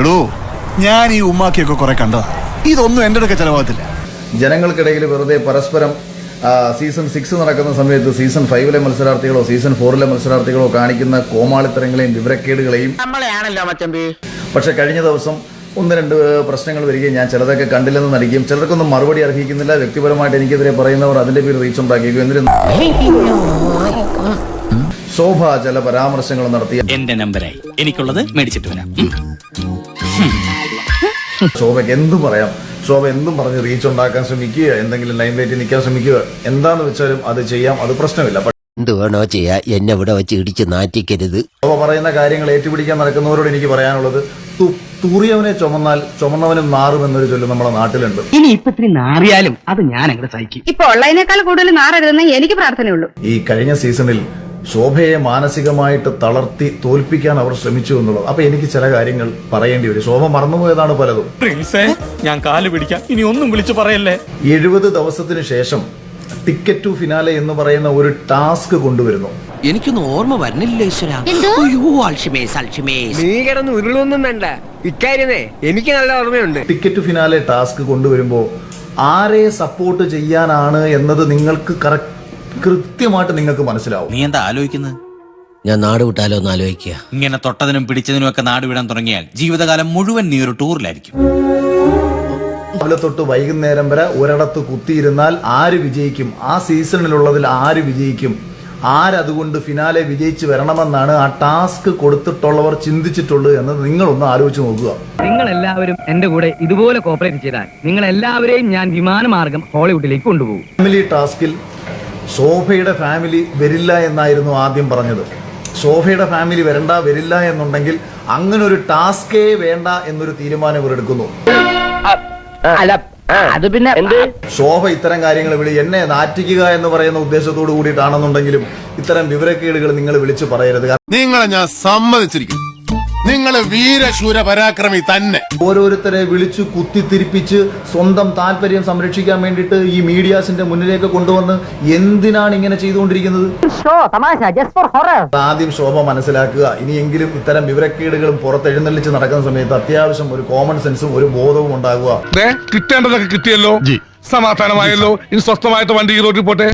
എടോ ഞാൻ ഈ ഉമ്മാക്കിയൊക്കെ കുറെ കണ്ടതാ. ഇതൊന്നും എന്റെ അടുക്ക ചെലവാകത്തില്ല. ജനങ്ങൾക്കിടയിൽ വെറുതെ പരസ്പരം സീസൺ സിക്സ് നടക്കുന്ന സമയത്ത് സീസൺ ഫൈവിലെ മത്സരാർത്ഥികളോ സീസൺ ഫോറിലെ മത്സരാർത്ഥികളോ കാണിക്കുന്ന കോമാളിത്തരങ്ങളെയും വിവരക്കേടുകളെയും പക്ഷെ കഴിഞ്ഞ ദിവസം ഒന്ന് രണ്ട് പ്രശ്നങ്ങൾ വരികയും ഞാൻ ചിലതൊക്കെ കണ്ടില്ലെന്ന് നടിക്കുകയും ചിലർക്കൊന്നും മറുപടി അർഹിക്കുന്നില്ല. വ്യക്തിപരമായിട്ട് എനിക്കെതിരെ പറയുന്നവർ അതിന്റെ പേര് റീച്ച് ഉണ്ടാക്കിയിരിക്കും. എന്നിരുന്നു ശോഭ ചില പരാമർശങ്ങൾ നടത്തിയ എന്റെ നമ്പറായി എനിക്കുള്ളത് മേടിച്ചിട്ട് വരാം. ശോഭയ്ക്ക് എന്തും പറയാം? ശോഭ എന്തും പറഞ്ഞ് റീച്ച് ഉണ്ടാക്കാൻ ശ്രമിക്കുക എന്തെങ്കിലും ലൈൻ ലൈറ്റിൽ നിൽക്കാൻ ശ്രമിക്കുക. എന്താന്ന് വെച്ചാലും അത് ചെയ്യാം അത് പ്രശ്നമില്ല. എന്ത് വേണോ ചെയ്യാ എന്നെ ഇവിടെ വെച്ച് ഇടിച്ച് നാറ്റിക്കരുത്. ശോഭ പറയുന്ന കാര്യങ്ങൾ ഏറ്റുപിടിക്കാൻ നടക്കുന്നവരോട് എനിക്ക് പറയാനുള്ളത് തു- തൂറിയവനെ ചുമന്നാൽ ചുമന്നവനും നാറുമെന്നൊരു ചൊല്ല് നമ്മുടെ നാട്ടിലുണ്ട്. ഇനി ഇപ്പൊ ഇത്തിരി നാറിയാലും അത് ഞാൻ അങ്ങോട്ട് സഹിക്കും. ഇപ്പൊ ഉള്ളതിനേക്കാൾ കൂടുതൽ നാറരുതെന്ന് എനിക്ക് പ്രാർത്ഥനയുള്ളൂ. ഈ കഴിഞ്ഞ സീസണിൽ ശോഭയെ മാനസികമായിട്ട് തളർത്തി തോൽപ്പിക്കാൻ അവർ ശ്രമിച്ചു എന്നുള്ളത്. അപ്പൊ എനിക്ക് ചില കാര്യങ്ങൾ പറയേണ്ടി വരും. ശോഭ മറന്നുപോയതാണ് പലതും. ഞാൻ കാൽ പിടിക്കാം. ഇനി ഒന്നും വിളിച്ചു പറയല്ലേ? എഴുപത് ദിവസത്തിന് ശേഷം ടിക്കറ്റ് ടു ഫിനാലെ എന്ന് പറയുന്ന ഒരു ടാസ്ക് കൊണ്ടുവരുന്നു. എനിക്കൊന്നും ഓർമ്മ വരുന്നില്ല ഉരുളൊന്നും വേണ്ട. ഇക്കാര്യമേ എനിക്ക് നല്ല ഓർമ്മയുണ്ട്. ടിക്കറ്റ് ഫിനാലെ ടാസ്ക് കൊണ്ടുവരുമ്പോ ആരെ സപ്പോർട്ട് ചെയ്യാനാണ് എന്നത് നിങ്ങൾക്ക് കറക്റ്റ് കൃത്യമായിട്ട് നിങ്ങൾക്ക് മനസ്സിലാവും. നീ എന്താ ആലോചിക്കുന്നത്? ഞാൻ നാട് വിട്ടാലോ എന്ന് ആലോചിക്കുക. ഇങ്ങനെ തൊട്ടതിനും പിടിച്ചതിനും ഒക്കെ നാട് വിടാൻ തുടങ്ങിയാൽ ജീവിതകാലം മുഴുവൻ നീ ഒരു ടൂറിലായിരിക്കും. രാവിലെ തൊട്ട് വൈകുന്നേരം വരെ ഒരിടത്ത് കുത്തിയിരുന്നാൽ ആര് വിജയിക്കും? ആ സീസണിലുള്ളതിൽ ആര് വിജയിക്കും? ആരതുകൊണ്ട് ഫിനാലെ വിജയിച്ച് വരണമെന്നാണ് ആ ടാസ്ക് കൊടുത്തിട്ടുള്ളവർ ചിന്തിച്ചിട്ടുള്ളൂ എന്ന് നിങ്ങളൊന്ന് ആലോചിച്ച് നോക്കുക. നിങ്ങൾ എല്ലാവരും എന്റെ കൂടെ ഇതുപോലെ കോപ്പറേറ്റ് ചെയ്താൽ നിങ്ങൾ എല്ലാവരെയും ഞാൻ വിമാനമാർഗം ഹോളിവുഡിലേക്ക് കൊണ്ടുപോകും. ഫാമിലി ടാസ്കിൽ ശോഭയുടെ ഫാമിലി വരില്ല എന്നായിരുന്നു ആദ്യം പറഞ്ഞത്. ശോഭയുടെ ഫാമിലി വരണ്ട വരില്ല എന്നുണ്ടെങ്കിൽ അങ്ങനെ ഒരു ടാസ്കേ വേണ്ട എന്നൊരു തീരുമാനം ഇവർ എടുക്കുന്നു. അത് പിന്നെ ശോഭ ഇത്തരം കാര്യങ്ങൾ വിളി എന്നെ നാറ്റിക്കുക എന്ന് പറയുന്ന ഉദ്ദേശത്തോടു കൂടിയിട്ടാണെന്നുണ്ടെങ്കിലും ഇത്തരം വിവരക്കേടുകൾ നിങ്ങൾ വിളിച്ചു പറയരുത്. നിങ്ങളെ ഞാൻ സമ്മതിച്ചിരിക്കുന്നു. നിങ്ങൾ വീരശൂര പരാക്രമി തന്നെ. ഓരോരുത്തരെ വിളിച്ചു കുത്തിത്തിരിപ്പിച്ച് സ്വന്തം താല്പര്യം സംരക്ഷിക്കാൻ വേണ്ടിയിട്ട് ഈ മീഡിയാസിന്റെ മുന്നിലേക്ക് കൊണ്ടുവന്ന് എന്തിനാണ് ഇങ്ങനെ ചെയ്തുകൊണ്ടിരിക്കുന്നത്? ആദ്യം ശോഭ മനസ്സിലാക്കുക. ഇനിയെങ്കിലും ഇത്തരം വിവരക്കേടുകളും പുറത്തെഴുന്നള്ളിച്ച് നടക്കുന്ന സമയത്ത് അത്യാവശ്യം ഒരു കോമൺ സെൻസും ഒരു ബോധവും ഉണ്ടാകുക. കിട്ടേണ്ടതൊക്കെ കിട്ടിയല്ലോ. സമാധാനമായല്ലോ. ഇനി സ്വസ്ഥമായിട്ട് വണ്ടി റോഡിൽ പോട്ടെ